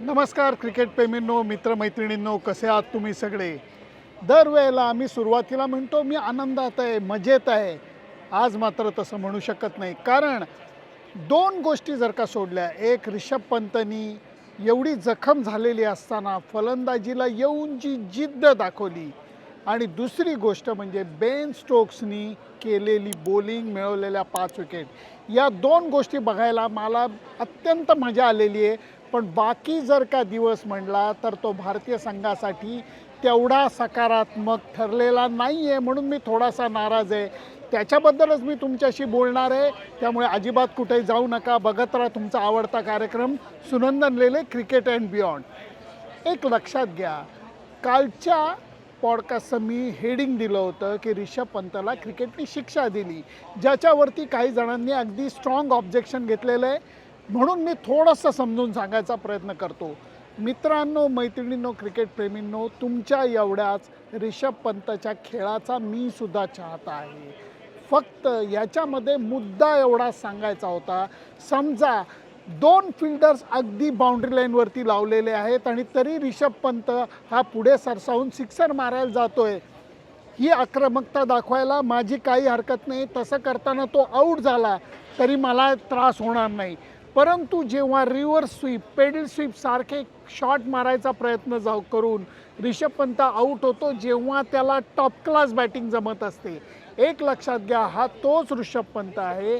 नमस्कार क्रिकेट प्रेमींनो मित्रमैत्रिणींनो कसे आहात तुम्ही सगळे? दरवेळेला आम्ही सुरुवातीला म्हणतो मी आनंदात आहे मजेत आहे. आज मात्र तसं म्हणू शकत नाही. कारण दोन गोष्टी जर का सोडल्या एक रिषभ पंतनी एवढी जखम झालेली असताना फलंदाजीला येऊन जी जिद्द दाखवली आणि दुसरी गोष्ट म्हणजे बेन स्टोक्सनी केलेली बॉलिंग मिळवलेल्या पाच विकेट या दोन गोष्टी बघायला मला अत्यंत मजा आलेली आहे. पण बाकी जर का दिवस म्हणला तर तो भारतीय संघासाठी तेवढा सकारात्मक ठरलेला नाही आहे म्हणून मी थोडासा नाराज आहे. त्याच्याबद्दलच मी तुमच्याशी बोलणार आहे. त्यामुळे अजिबात कुठेही जाऊ नका. बघत राहा तुमचा आवडता कार्यक्रम Sunandan Lele cricket and beyond. एक लक्षात घ्या कालच्या पॉडकास्टचं मी हेडिंग दिलं होतं की रिषभ पंतला क्रिकेटनी शिक्षा दिली ज्याच्यावरती काही जणांनी अगदी स्ट्रॉंग ऑब्जेक्शन घेतलेलं आहे. म्हणून मी थोडंसं समजून सांगायचा प्रयत्न करतो. मित्रांनो मैत्रिणींनो क्रिकेट प्रेमींनो तुमच्या एवढ्याच रिषभ पंतच्या खेळाचा मी सुद्धा चाहता आहे. फक्त याच्यामध्ये मुद्दा एवढा सांगायचा होता. समजा दोन फिल्डर्स अगदी बाउंड्री लाईनवरती लावलेले आहेत आणि तरी रिषभ पंत हा पुढे सरसावून सिक्सर मारायला जातोय. ही आक्रमकता दाखवायला माझी काही हरकत नाही. तसं करताना तो आऊट झाला तरी मला त्रास होणार नाही. परंतु जेव्हा रिव्हर्स स्वीप पेडल स्वीप सारखे शॉट मारायचा प्रयत्न जाऊ करून रिषभ पंत आऊट होतो जेव्हा त्याला टॉप क्लास बॅटिंग जमत असते. एक लक्षात घ्या हा तोच ऋषभ पंत आहे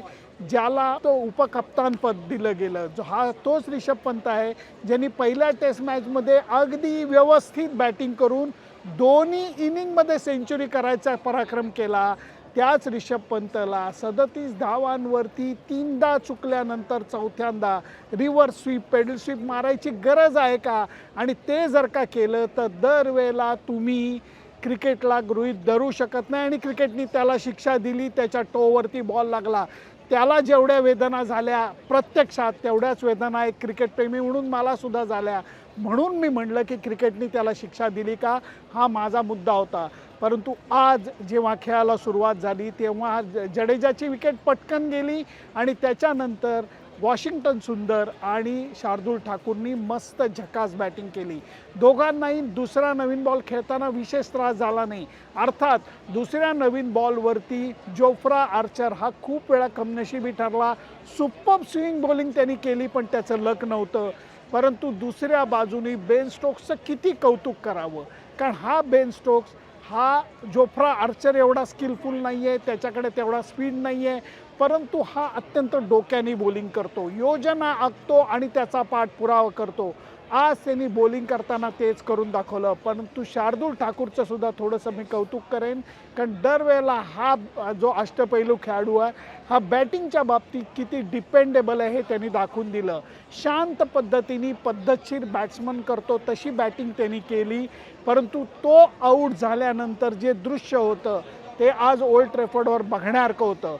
ज्याला तो उपकप्तानपद दिलं गेलं. जो हा तोच रिषभ पंत आहे ज्यांनी पहिल्या टेस्ट मॅचमध्ये अगदी व्यवस्थित बॅटिंग करून दोन्ही इनिंगमध्ये सेंचुरी करायचा पराक्रम केला. त्याच रिषभ पंतला सदतीस धावांवरती तीनदा चुकल्यानंतर चौथ्यांदा रिव्हर्स स्वीप पेडल स्वीप मारायची गरज आहे का? आणि ते जर का केलं तर दरवेळेला तुम्ही क्रिकेटला गृहीत धरू शकत नाही आणि क्रिकेटनी त्याला शिक्षा दिली त्याच्या टोवरती बॉल लागला. त्याला जेवढ्या वेदना झाल्या प्रत्यक्षात तेवढ्याच वेदना एक क्रिकेटप्रेमी म्हणून मलासुद्धा झाल्या. म्हणून मी म्हणलं की क्रिकेटनी त्याला शिक्षा दिली का? हा माझा मुद्दा होता. परंतु आज जेव्हा खेळाला सुरुवात झाली तेव्हा ज- जडेजाची विकेट पटकन गेली आणि त्याच्यानंतर वॉशिंग्टन सुंदर आणि शार्दूल ठाकूरनी मस्त झकास बॅटिंग केली. दोघांनाही दुसरा नवीन बॉल खेळताना विशेष त्रास झाला नाही. अर्थात दुसऱ्या नवीन बॉलवरती जोफ्रा आर्चर हा खूप वेळा कमनशिबी ठरला. सुपर स्विंग बॉलिंग त्यांनी केली पण त्याचं लक नव्हतं. परंतु दुसऱ्या बाजूनी बेन स्टोक्सचं किती कौतुक करावं? कारण हा बेन स्टोक्स हा जोफ्रा आर्चर एवढा स्किलफुल नाही आहे त्याच्याकडे तेवढा स्पीड नाही आहे परंतु हा अत्यंत डोक्याने बॉलिंग करतो. योजना आखतो आणि त्याचा पाठपुरावा करतो. आज त्यांनी बॉलिंग करताना तेच करून दाखवलं. परंतु शार्दूल ठाकूरचं सुद्धा थोडंसं मी कौतुक करेन. कारण दरवेळेला हा जो अष्टपैलू खेळाडू आहे हा बॅटिंगच्या बाबतीत किती डिपेंडेबल आहे हे त्यांनी दाखवून दिलं. शांत पद्धतीने पद्धतशीर बॅट्समन करतो तशी बॅटिंग त्यांनी केली. परंतु तो आऊट झाल्यानंतर जे दृश्य होतं ते आज ओल्ड ट्रेफर्डवर बघण्यासारखं होतं.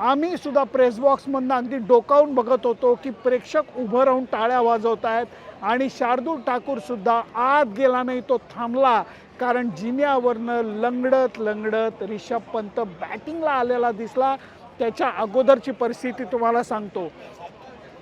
आम्ही सुद्धा प्रेस बॉक्समधनं अगदी डोकावून बघत होतो की प्रेक्षक उभं राहून टाळ्या वाजवत आहेत आणि शार्दूल ठाकूरसुद्धा आत गेला नाही तो थांबला. कारण जिन्यावरनं लंगडत लंगडत रिषभ पंत बॅटिंगला आलेला दिसला. त्याच्या अगोदरची परिस्थिती तुम्हाला सांगतो.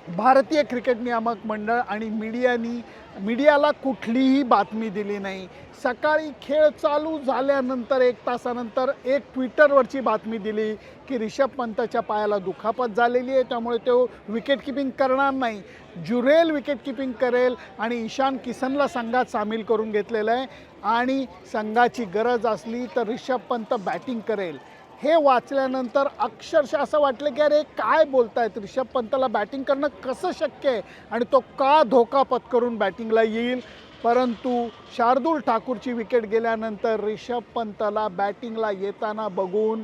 भारतीय क्रिकेट नियामक मंडळ आणि मीडियानी मीडियाला कुठलीही बातमी दिली नाही. सकाळी खेळ चालू झाल्यानंतर एक तासानंतर एक ट्विटरवरची बातमी दिली की रिषभ पंतच्या पायाला दुखापत झालेली आहे त्यामुळे तो विकेट किपिंग करणार नाही. जुरेल विकेट किपिंग करेल आणि ईशान किसनला संघात सामील करून घेतलेलं आहे. आणि संघाची गरज असली तर रिषभ पंत बॅटिंग करेल. हे वाचल्यानंतर अक्षरशः असं वाटलं की अरे काय बोलतायत रिषभ पंतला? बॅटिंग करणं कसं शक्य आहे? आणि तो का धोका पत्करून बॅटिंगला येईल? परंतु शार्दूल ठाकूरची विकेट गेल्यानंतर रिषभ पंतला बॅटिंगला येताना बघून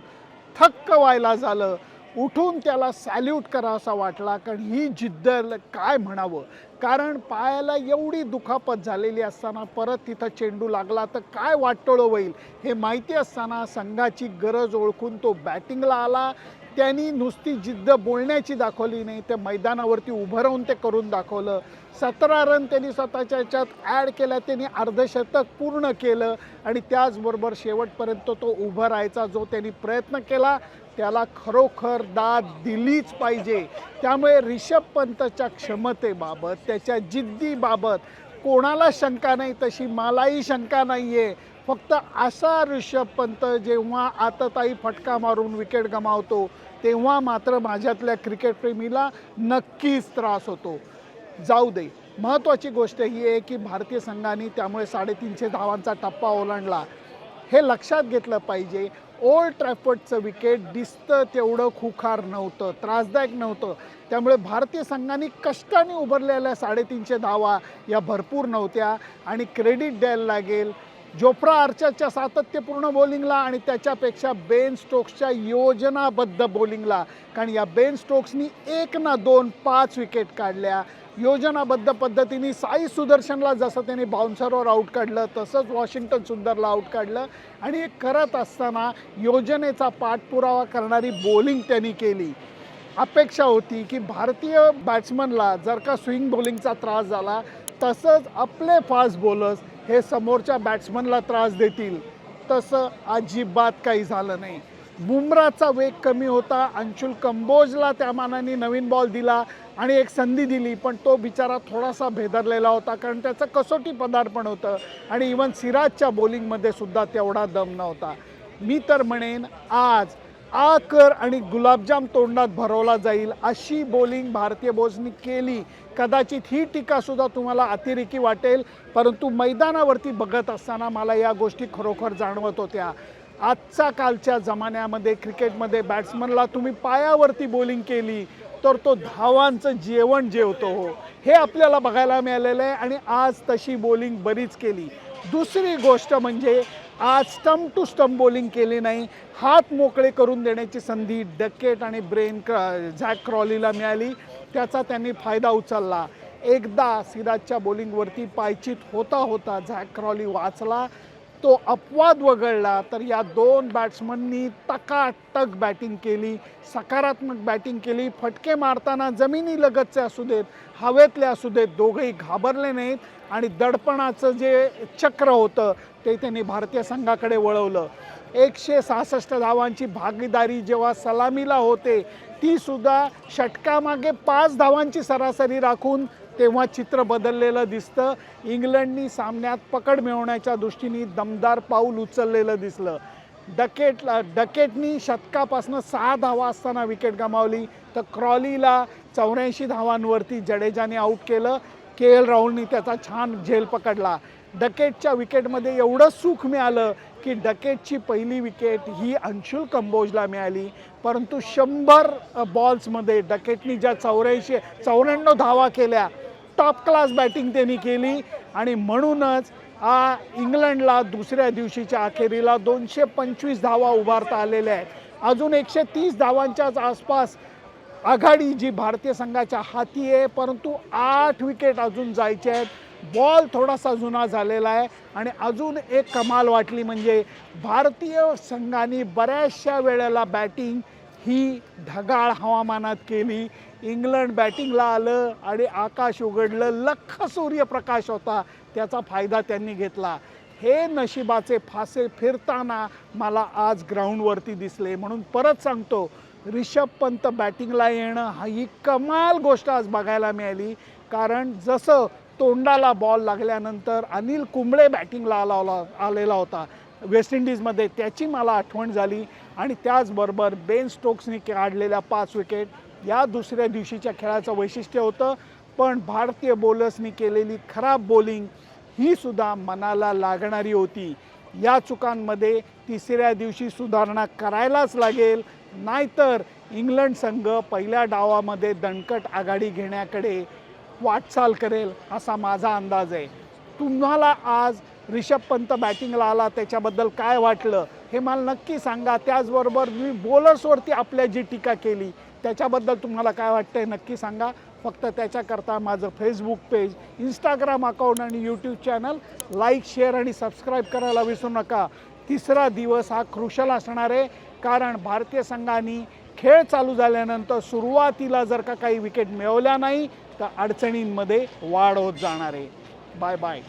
थक्क व्हायला झालं. उठून त्याला सॅल्यूट करावासा वाटला कारण ही जिद्द काय म्हणावं? कारण पायाला एवढी दुखापत झालेली असताना परत तिथं चेंडू लागला तर काय वाटोळं होईल? हे माहिती असताना संघाची गरज ओळखून तो बॅटिंगला आला. त्यांनी नुसती जिद्द बोलण्याची दाखवली नाही ते मैदानावरती उभं राहून ते करून दाखवलं. सतरा रन त्यांनी स्वतःच्या ह्याच्यात ॲड केल्या त्यांनी अर्धशतक पूर्ण केलं आणि त्याचबरोबर शेवटपर्यंत तो उभं राहायचा जो त्यांनी प्रयत्न केला. त्याला खरोखर दाद दिलीच पाहिजे. त्यामुळे रिषभ पंतच्या क्षमतेबाबत त्याच्या जिद्दीबाबत कोणाला शंका नाही तशी मलाही शंका नाही आहे फक्त असा ऋषभ पंत जेव्हा आतताई फटका मारून विकेट गमावतो तेव्हा मात्र माझ्यातल्या क्रिकेटप्रेमीला नक्कीच त्रास होतो. जाऊ दे. महत्त्वाची गोष्ट ही आहे की भारतीय संघाने त्यामुळे साडेतीनशे धावांचा टप्पा ओलांडला. हे लक्षात घेतलं पाहिजे. ओल्ड ट्रॅफर्डचं विकेट दिसतं तेवढं खुखार नव्हतं त्रासदायक नव्हतं. त्यामुळे भारतीय संघाने कष्टाने उभारलेल्या साडेतीनशे धावा या भरपूर नव्हत्या आणि क्रेडिट द्यायला लागेल. जोफ्रा आर्चरच्या सातत्यपूर्ण बॉलिंगला आणि त्याच्यापेक्षा बेन स्टोक्सच्या योजनाबद्ध बॉलिंगला कारण या बेन स्टोक्सनी एक ना दोन पाच विकेट काढल्या. योजनाबद्ध पद्धतीने साई सुदर्शनला जसं त्याने बाउन्सरवर आऊट काढलं तसंच वॉशिंग्टन सुंदरला आऊट काढलं. आणि हे करत असताना योजनेचा पाठपुरावा करणारी बॉलिंग त्यांनी केली. अपेक्षा होती की भारतीय बॅट्समनला जर का स्विंग बॉलिंगचा त्रास झाला तसंच आपले फास्ट बॉलर्स हे समोरच्या बॅट्समनला त्रास देतील. तसं अजिबात काही झालं नाही. बुमराचा वेग कमी होता अंशुल कंबोजला त्या मानाने नवीन बॉल दिला आणि एक संधी दिली पण तो बिचारा थोडासा भेदरलेला होता कारण त्याचं कसोटी पदार्पण होतं आणि इवन सिराजच्या बॉलिंगमध्ये सुद्धा तेवढा दम नव्हता. मी तर म्हणेन आज आ कर आणि गुलाबजाम तोंडात भरवला जाईल अशी बॉलिंग भारतीय बोजनी केली. कदाचित ही टीकासुद्धा तुम्हाला अतिरेकी वाटेल परंतु मैदानावरती बघत असताना मला या गोष्टी खरोखर जाणवत होत्या. आजच्या कालच्या जमान्यामध्ये क्रिकेटमध्ये बॅट्समनला तुम्ही पायावरती बॉलिंग केली तर तो धावांचं जेवण जेवतो हो हे आपल्याला बघायला मिळालेलं आहे आणि आज तशी बॉलिंग बरीच केली. दुसरी गोष्ट म्हणजे आज स्टम्प टू स्टंप बॉलिंग केली नाही हात मोकळे करून देण्याची संधी डकेट आणि ब्रेन क झॅक क्रॉलीला मिळाली. त्याचा त्यांनी फायदा उचलला. एकदा सिराजच्या बॉलिंगवरती पायचित होता होता झॅक क्रॉली वाचला. तो अपवाद वगळला तर या दोन बॅट्समननी टकाटक बॅटिंग केली सकारात्मक बॅटिंग केली. फटके मारताना जमिनी लगतचे असू देत हवेतले असू देत दोघेही घाबरले नाहीत. आणि दडपणाचं जे चक्र होतं ते त्यांनी भारतीय संघाकडे वळवलं. एकशे सहासष्ट धावांची भागीदारी जेव्हा सलामीला होते ती सुद्धा षटकामागे पाच धावांची सरासरी राखून तेव्हा चित्र बदललेलं दिसतं. इंग्लंडनी सामन्यात पकड मिळवण्याच्या दृष्टीने दमदार पाऊल उचललेलं दिसलं. डकेटला डकेटनी शतकापासून सहा धावा असताना विकेट गमावली. तर क्रॉलीला चौऱ्याऐंशी धावांवरती जडेजाने आऊट केलं. के एल राहुलनी त्याचा छान झेल पकडला. डकेटच्या विकेटमध्ये एवढं सुख मिळालं की डकेटची पहिली विकेट ही अंशुल कंबोजला मिळाली. परंतु शंभर बॉल्समध्ये डकेटनी ज्या चौऱ्याऐंशी चौऱ्याण्णव धावा केल्या टॉप क्लास बॅटिंग त्यांनी केली. आणि म्हणूनच आ इंग्लंडला दुसऱ्या दिवशीच्या अखेरीला दोनशे पंचवीस धावा उभारता आलेल्या आहेत. अजून एकशे तीस धावांच्याच आसपास आघाडी जी भारतीय संघाच्या हाती आहे परंतु आठ विकेट अजून जायचे आहेत. बॉल थोडासा जुना झालेला आहे. आणि अजून एक कमाल वाटली म्हणजे भारतीय संघाने बऱ्याचशा वेळेला बॅटिंग ही ढगाळ हवामानात केली. इंग्लंड बॅटिंगला आलं आणि आकाश उघडलं लख सूर्यप्रकाश होता त्याचा फायदा त्यांनी घेतला. हे नशिबाचे फासे फिरताना मला आज ग्राउंडवरती दिसले. म्हणून परत सांगतो रिषभ पंत बॅटिंगला येणं हा ही कमाल गोष्ट आज बघायला मिळाली. कारण जसं तोंडाला बॉल लागल्यानंतर अनिल कुंबळे बॅटिंगला आला आलेला होता वेस्ट इंडिजमध्ये त्याची मला आठवण झाली. आणि त्याचबरोबर बेन स्टोक्सनी काढलेल्या पाच विकेट या दुसऱ्या दिवशीच्या खेळाचं वैशिष्ट्य होतं पण भारतीय बॉलर्सनी केलेली खराब बॉलिंग ही सुद्धा मनाला लागणारी होती. या चुकांमध्ये तिसऱ्या दिवशी सुधारणा करायलाच लागेल नाहीतर इंग्लंड संघ पहिल्या डावामध्ये दणकट आघाडी घेण्याकडे वाटचाल करेल असा माझा अंदाज आहे. तुम्हाला आज रिषभ पंत बॅटिंगला आला त्याच्याबद्दल काय वाटलं? हे मला नक्की सांगा. त्याचबरोबर मी बॉलर्सवरती आपल्या जी टीका केली त्याच्याबद्दल तुम्हाला काय वाटतंय नक्की सांगा. फक्त त्याच्याकरता माझं फेसबुक पेज इंस्टाग्राम अकाउंट आणि यूट्यूब चॅनल लाईक शेअर आणि सबस्क्राईब करायला विसरू नका. तिसरा दिवस हा क्रुशल असणार आहे. कारण भारतीय संघाने खेळ चालू झाल्यानंतर सुरुवातीला जर का काही विकेट मिळवल्या नाही तर अडचणींमध्ये वाढ होत जाणार आहे. Bye bye